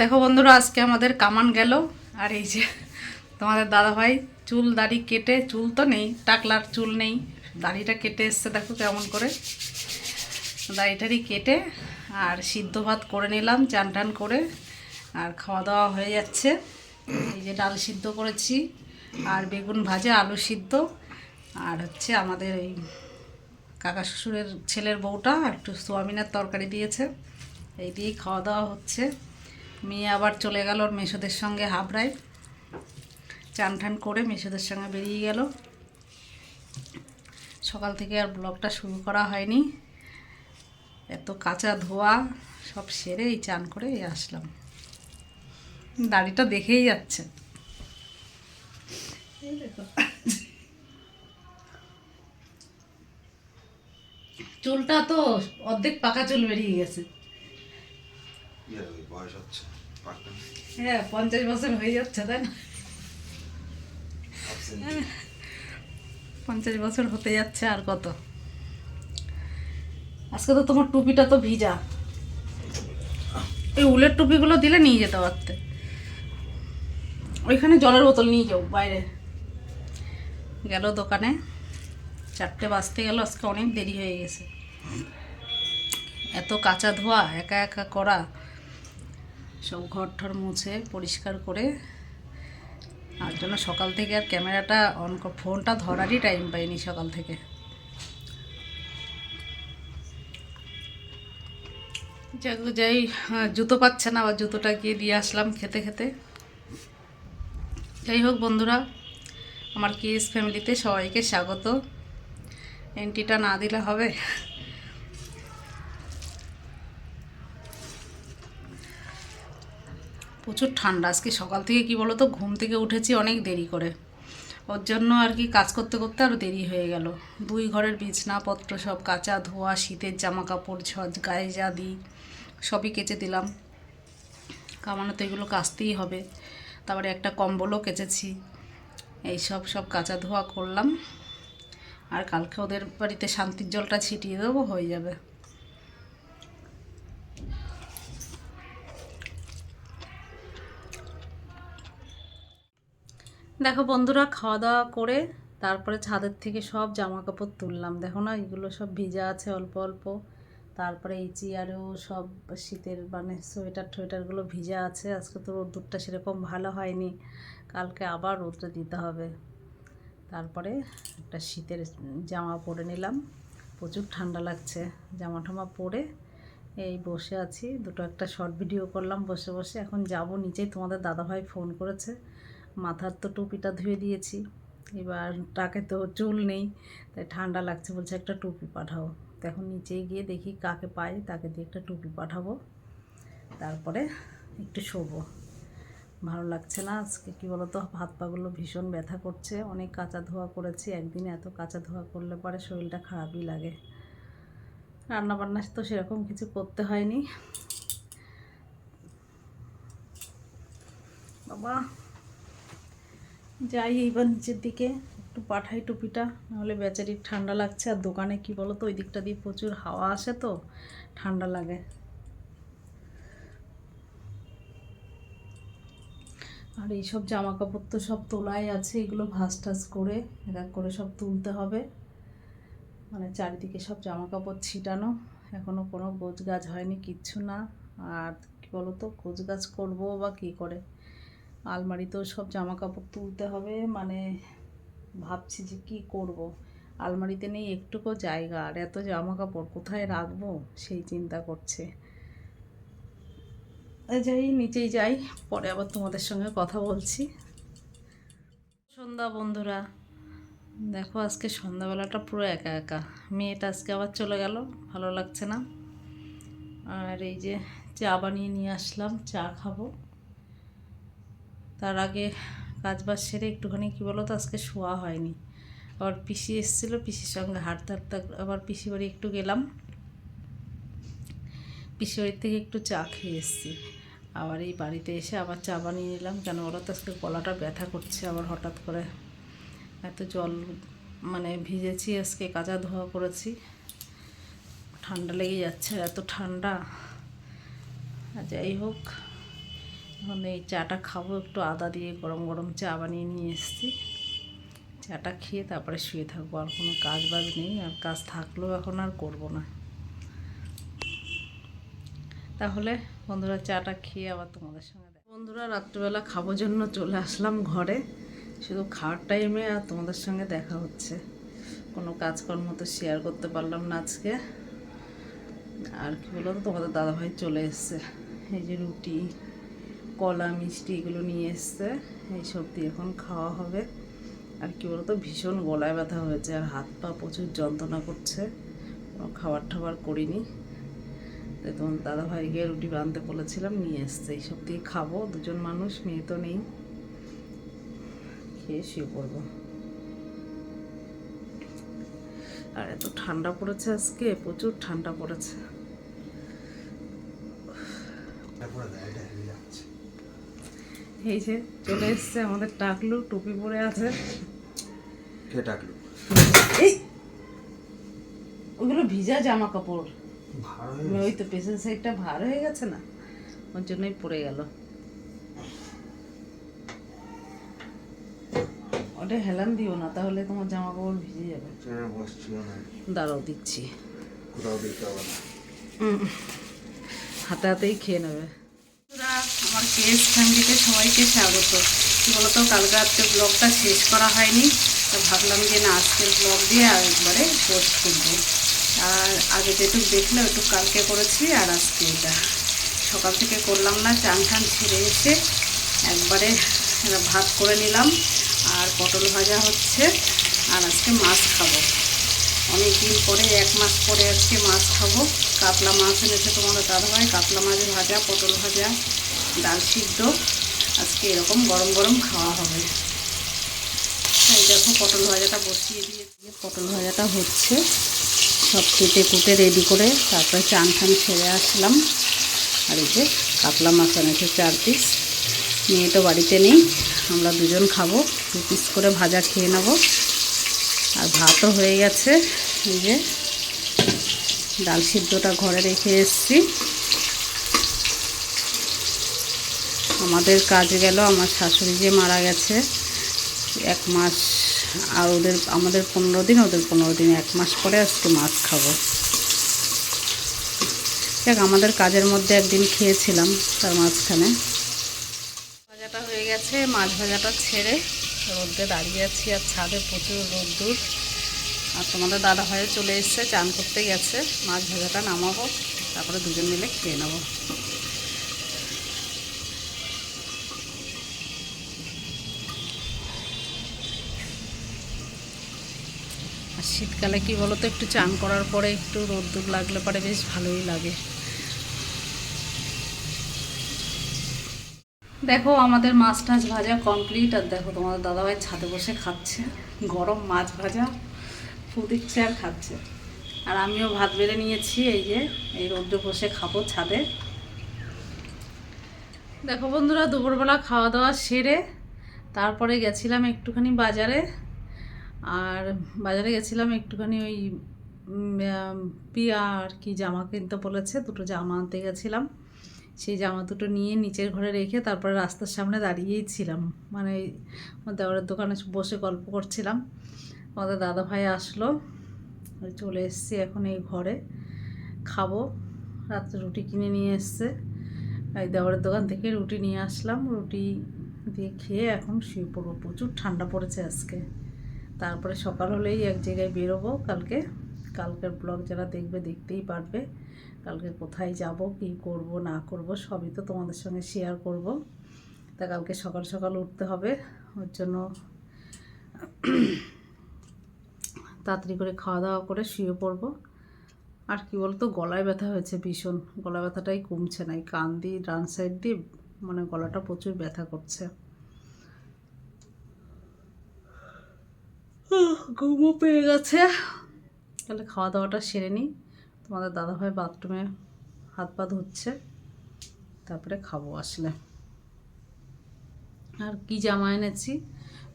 দেখো বন্ধুরা, আজকে আমাদের কামান গেল। আর এই যে তোমাদের দাদা ভাই চুল দাড়ি কেটে, চুল তো নেই, টাকলার চুল নেই, দাড়িটা কেটে এসছে, দেখো কেমন করে। দাড়িটারি কেটে আর সিদ্ধ ভাত করে নিলাম, চান টান করে, আর খাওয়া দাওয়া হয়ে যাচ্ছে। এই যে ডাল সিদ্ধ করেছি, আর বেগুন ভাজা, আলু সিদ্ধ, আর হচ্ছে আমাদের এই কাকা শ্বশুরের ছেলের বউটা একটু সোয়াবিনের তরকারি দিয়েছে। এই দিয়েই খাওয়া দাওয়া হচ্ছে। মেয়ে আবার চলে গেল ওর মেসোদের সঙ্গে হাবড়ায় চান টান করে মেসোদের সঙ্গে বেরিয়ে গেল। সকাল থেকে আর ব্লগটা শুরু করা হয়নি। এত কাঁচা ধোয়া, সব সেরে এই চান করে আসলাম। দাড়িটা দেখেই যাচ্ছে। চুলটা তো অর্ধেক পাকা চুল বেরিয়ে গেছে। ওই বয়স হচ্ছে। হ্যাঁ পঞ্চাশ বছর হয়ে যাচ্ছে তাই না? পঞ্চাশ বছর হতে যাচ্ছে আর কত? আজকে তো তোমার টুপিটা তো ভিজা। এই উলের টুপিগুলো দিলে নিয়ে যেতে পারতে। ওইখানে জলের বোতল নিয়ে যাও বাইরে। গেল দোকানে চারটে বাজতে গেল আজকে অনেক দেরি হয়ে গেছে। এত কাঁচা ধোয়া একা একা করা। সব ঘর ঠর মুছে পরিষ্কার করে, আর জন্য সকাল থেকে আর ক্যামেরাটা অন ফোনটা ধরারই টাইম পাইনি সকাল থেকে। যাই জুতো পাচ্ছে না, আবার জুতোটা গিয়ে দিয়ে আসলাম খেতে খেতে। যাই হোক বন্ধুরা, আমার কেস ফ্যামিলিতে সবাইকে স্বাগত। এন্ট্রিটা না দিলে হবে। প্রচুর ঠান্ডা। আজকে সকাল থেকে কি বলো তো ঘুম থেকে উঠেছি অনেক দেরি করে। ওর জন্য আর কি কাজ করতে করতে আরও দেরি হয়ে গেল। দুই ঘরের বিছনাপত্র সব কাঁচা ধোয়া, শীতের জামা কাপড় ঝজ গায়ে যা দিই সবই কেচে দিলাম। কামানো তো এগুলো কাচতেই হবে। তারপরে একটা কম্বলও কেচেছি। এই সব সব কাঁচা ধোয়া করলাম। আর কালকে ওদের বাড়িতে শান্তির জলটা ছিটিয়ে দেবো, হয়ে যাবে। দেখো বন্ধুরা খাওয়া দাওয়া করে তারপরে ছাদের থেকে সব জামা কাপড় তুললাম। দেখো না, এগুলো সব ভিজা আছে অল্প অল্প। তারপরে এই চেয়ারেও সব শীতের মানে সোয়েটার টোয়েটারগুলো ভিজা আছে। আজকে তো রোদ্দুরটা সেরকম ভালো হয়নি। কালকে আবার রোদটা দিতে হবে। তারপরে একটা শীতের জামা পরে নিলাম। প্রচুর ঠান্ডা লাগছে। জামা টামা পরে এই বসে আছি। দুটো একটা শর্ট ভিডিও করলাম বসে বসে। এখন যাব নিচেই তোমাদের দাদাভাই ফোন করেছে। মাথার তো টুপিটা ধুয়ে দিয়েছি। এবার টাকে তো চুল নেই, তাই ঠান্ডা লাগছে বলছে একটা টুপি পাঠাও। তো এখন নিচেই গিয়ে দেখি কাকে পাই, তাকে দিয়ে একটা টুপি পাঠাবো। তারপরে একটু শোবো। ভালো লাগছে না আজকে, কী বলতো? হাত পাগুলো ভীষণ ব্যথা করছে। অনেক কাঁচা ধোয়া করেছি, একদিনে এত কাঁচা ধোয়া করলে পরে শরীরটা খারাপই লাগে। রান্না বান্না তো সেরকম কিছু করতে হয়নি। বাবা। যাই, এইবার নিচের দিকে একটু পাঠাই টুপিটা, নাহলে বেচারির ঠান্ডা লাগছে। আর দোকানে কি বলো তো ওই দিকটা দিয়ে প্রচুর হাওয়া আসে তো, ঠান্ডা লাগে। আর এইসব জামা কাপড় তো সব তোলাই আছে, এগুলো ভাস টাস করে, এক এক করে সব তুলতে হবে। মানে চারিদিকে সব জামা কাপড় ছিটানো এখনও কোনো গোছ গাছ হয়নি, কিচ্ছু না। আর কী বলো তো গোছ গাছ করব বা কী করে? আলমারিতেও সব জামা কাপড় তুলতে হবে মানে ভাবছি যে কি করব। আলমারিতে নেই একটুকু জায়গা, আর এত জামা কাপড় কোথায় রাখব? সেই চিন্তা করছে। যাই, নিচেই যাই, পরে আবার তোমাদের সঙ্গে কথা বলছি। সন্ধ্যা বন্ধুরা, দেখো আজকে সন্ধ্যাবেলাটা পুরো একা একা। মেয়েটা আজকে আবার চলে গেল, ভালো লাগছে না। আর এই যে চা বানিয়ে নিয়ে আসলাম, চা খাব। তার আগে কাজ বাজ সেরে একটুখানি, কী বলো তো আজকে শোয়া হয়নি। আবার পিসি এসেছিল, পিসির সঙ্গে হাঁটতে হাঁটতে আবার পিসি বাড়ি একটু গেলাম। পিসি বাড়ির থেকে একটু চা খেয়ে এসেছি। আবার এই বাড়িতে এসে আবার চা বানিয়ে নিলাম। কেন বলো তো, আজকে গলাটা ব্যথা করছে আবার হঠাৎ করে। এত জল মানে ভিজেছি, আজকে কাঁচা ধোয়া করেছি। ঠান্ডা লেগে যাচ্ছে এত ঠান্ডা। যাই হোক এখন এই চাটা খাব, একটু আদা দিয়ে গরম গরম চা বানিয়ে নিয়ে এসেছি। চাটা খেয়ে তারপরে শুয়ে থাকব, আর কোনো কাজ বাজ নেই, আর কাজ থাকলেও এখন আর করব না। তাহলে বন্ধুরা চাটা খেয়ে আবার তোমাদের সঙ্গে বন্ধুরা রাত্রিবেলা খাব জন্য চলে আসলাম ঘরে। শুধু খাওয়ার টাইমে আর তোমাদের সঙ্গে দেখা হচ্ছে। কোনো কাজকর্ম তো শেয়ার করতে পারলাম না আজকে। আর কি বলো তোমাদের দাদাভাই চলে এসছে। এই যে রুটি কলা, মিষ্টি এগুলো নিয়ে এসছে। এইসব দিয়ে এখন খাওয়া হবে। আর কি বলতো, ভীষণ গলায় ব্যথা হয়েছে আর হাত পা প্রচুর যন্ত্রণা করছে। খাবার টাবার করিনি। তোমার দাদা ভাইকে রুটি বানতে বলেছিলাম, নিয়ে এসছে। এইসব দিয়ে খাব, দুজন মানুষ, মেয়ে তো নেই। খেয়ে শুয়ে পড়ব। আর এত ঠান্ডা পড়েছে আজকে, প্রচুর ঠান্ডা পড়েছে তারপরে দেয় এটা হেভি লাগছে এই যে চলে এসছে আমাদের টাকলু টুপি পরে আছে। কে ডাকলো এই! ওগুলো ভিজা জামা কাপড়। ওই তো পেছন সাইডটা ভার হয়ে গেছে না? ওর জন্যই পড়ে গেল। ওটা হেলান দিও না তাহলে তোমার জামা কাপড় ভিজে যাবে। দাঁড়াও দিচ্ছি। কোথাও দিতে হবে না। হাতে হাতেই খেয়ে নেবে। আমার কেস ফ্যামিলিতে সবাইকে স্বাগত। বলতো, কালকে আজকে ব্লগটা শেষ করা হয়নি, তো ভাবলাম যে না, আজকের ব্লগ দিয়ে আর একবারে পোস্ট করব। আর আগে যেটুকু দেখলে ওইটুকু কালকে করেছি, আর আজকে এটা। সকাল থেকে করলাম না, চান টান ছেড়ে এসে একবারে ভাত করে নিলাম, আর পটল ভাজা হচ্ছে, আর আজকে মাছ খাব। অনেক দিন পরে, এক মাস পরে আজকে মাছ খাব। কাতলা মাছ এনেছে তোমাদের দাদাভাই। কাতলা মাছ ভাজা, পটল ভাজা, ডাল সিদ্ধ। আজকে এরকম গরম গরম খাওয়া হবে। তাই দেখো, পটল ভাজাটা বসিয়ে দিয়ে দিয়ে পটল ভাজাটা হচ্ছে। সব কেটে কুটে রেডি করে তারপরে চান টান ছেড়ে আসলাম। আর এই যে কাতলা মাছ এনেছে চার পিস। মেয়ে তো বাড়িতে নেই। আমরা দুজন খাব। দু পিস করে ভাজা খেয়ে নেব। আর ভাতও হয়ে গেছে। এই যে ডাল সিদ্ধটা ঘরে রেখে এসেছি। আমাদের কাজ গেল, আমার শাশুড়ি যে মারা গেছে, এক মাস, আর ওদের, আমাদের পনেরো দিন, ওদের পনেরো দিন, এক মাস পরে আজকে মাছ খাব। দেখ, আমাদের কাজের মধ্যে একদিন খেয়েছিলাম তার মাঝখানে। ভাজাটা হয়ে গেছে, মাছ ভাজাটা ছেড়ে রোদ্রে দাঁড়িয়ে আছি আর ছাদে প্রচুর রোদ্দুর। আর তোমাদের দাদা হয়ে চলে এসছে, চান করতে গেছে। মাছ ভাজাটা নামাবো, তারপরে দুজন মিলে খেয়ে নেব। শীতকালে কি বলো তো একটু চান করার পরে একটু রোদ্দুর লাগলে পরে বেশ ভালোই লাগে। দেখো, আমাদের মাছ টাছ ভাজা কমপ্লিট আর দেখো তোমাদের দাদাভাই ছাদে বসে খাচ্ছে। গরম মাছ ভাজা ফু দিচ্ছে আর খাচ্ছে। আর আমিও ভাত বেড়ে নিয়েছি, এই যে, এই রোদ্রে বসে খাব ছাদে। দেখো বন্ধুরা, দুপুরবেলা খাওয়া দাওয়া সেরে তারপরে গেছিলাম একটুখানি বাজারে। আর বাজারে গেছিলাম একটুখানি ওই পিয়া আর কি জামা কিনতে বলেছে, দুটো জামা আনতে গেছিলাম। সেই জামা দুটো নিয়ে নিচের ঘরে রেখে তারপরে রাস্তার সামনে দাঁড়িয়েই ছিলাম। মানে আমার দেওয়ারের দোকানে বসে গল্প করছিলাম। আমাদের দাদা ভাই আসলো চলে এসেছি এখন এই ঘরে। খাব, রাত্রে রুটি কিনে নিয়ে এসছে। এই দেওয়ারের দোকান থেকে রুটি নিয়ে আসলাম। রুটি দিয়ে খেয়ে এখন শুয়ে পড়ব। প্রচুর ঠান্ডা পড়েছে আজকে। তারপরে সকাল হলেই এক জায়গায় বেরোবো কালকে। কালকের ব্লগ যারা দেখবে, দেখতেই পারবে। কালকে কোথায় যাব, কি করব, না করব, সবই তো তোমাদের সঙ্গে শেয়ার করব। তা কালকে সকাল সকাল উঠতে হবে, ওর জন্য তাড়াতাড়ি করে খাওয়া দাওয়া করে শুয়ে পড়ব। আর কি বলতো, গলায় ব্যথা হয়েছে ভীষণ। গলা ব্যথাটাই কমছে না, এই কান দিয়ে, ডান সাইড দিয়ে মানে গলাটা প্রচুর ব্যথা করছে। ঘুমও পেয়ে গেছে। তাহলে খাওয়া দাওয়াটা সেরে নিই। তোমাদের দাদাভাই বাথরুমে হাত পা ধুচ্ছে, তারপরে খাব আসলে। আর কি জামা এনেছি,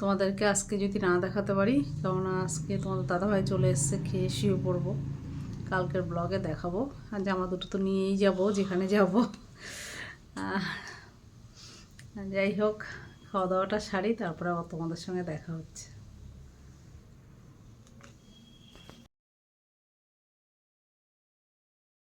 তোমাদেরকে আজকে যদি না দেখাতে পারি, কেননা আজকে তোমাদের দাদাভাই চলে এসছে, খেয়ে শুয়ে পড়ব। কালকের ব্লগে দেখাবো, আর জামা দুটো তো নিয়েই যাব, যেখানে যাব। যাই হোক, খাওয়া দাওয়াটা সারি, তারপরে আবার তোমাদের সঙ্গে দেখা হচ্ছে।